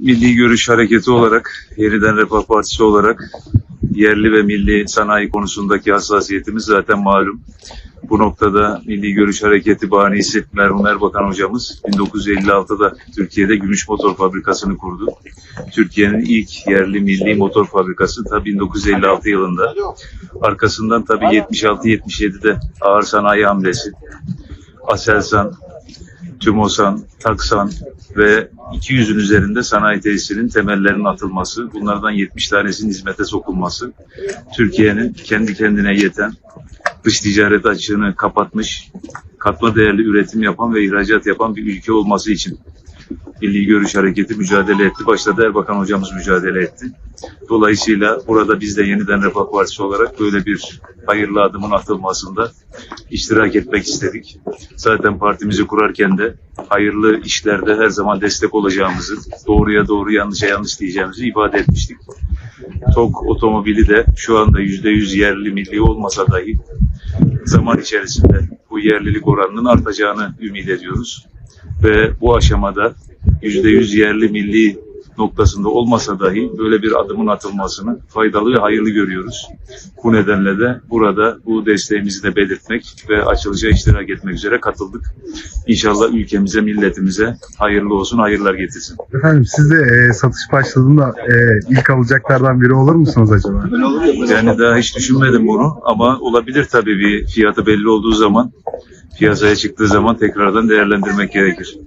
Milli Görüş Hareketi olarak, Yeniden Refah Partisi olarak yerli ve milli sanayi konusundaki hassasiyetimiz zaten malum. Bu noktada Milli Görüş Hareketi banisi merhum Erbakan hocamız 1956'da Türkiye'de gümüş motor fabrikasını kurdu. Türkiye'nin ilk yerli milli motor fabrikası tabii 1956 yılında. Arkasından tabii 76-77'de ağır sanayi hamlesi, Aselsan, TÜMOSAN, TAKSAN ve 200'ün üzerinde sanayi tesisinin temellerinin atılması, bunlardan 70 tanesinin hizmete sokulması, Türkiye'nin kendi kendine yeten dış ticaret açığını kapatmış, katma değerli üretim yapan ve ihracat yapan bir ülke olması için Milli Görüş Hareketi mücadele etti. Başta da Erbakan hocamız mücadele etti. Dolayısıyla burada biz de yeniden Refah Partisi olarak böyle bir hayırlı adımın atılmasında iştirak etmek istedik. Zaten partimizi kurarken de hayırlı işlerde her zaman destek olacağımızı, doğruya doğru yanlışa yanlış diyeceğimizi ifade etmiştik. TOG otomobili de şu anda %100 yerli milli olmasa dahi zaman içerisinde bu yerlilik oranının artacağını ümit ediyoruz. Ve bu aşamada %100 yerli milli noktasında olmasa dahi böyle bir adımın atılmasını faydalı ve hayırlı görüyoruz. Bu nedenle de burada bu desteğimizi de belirtmek ve açılışa iştirak etmek üzere katıldık. İnşallah ülkemize, milletimize hayırlı olsun, hayırlar getirsin. Efendim siz de e, satış başladığında e, ilk alacaklardan biri olur musunuz acaba? Yani daha hiç düşünmedim bunu ama olabilir tabii bir fiyatı belli olduğu zaman piyasaya çıktığı zaman tekrardan değerlendirmek gerekir.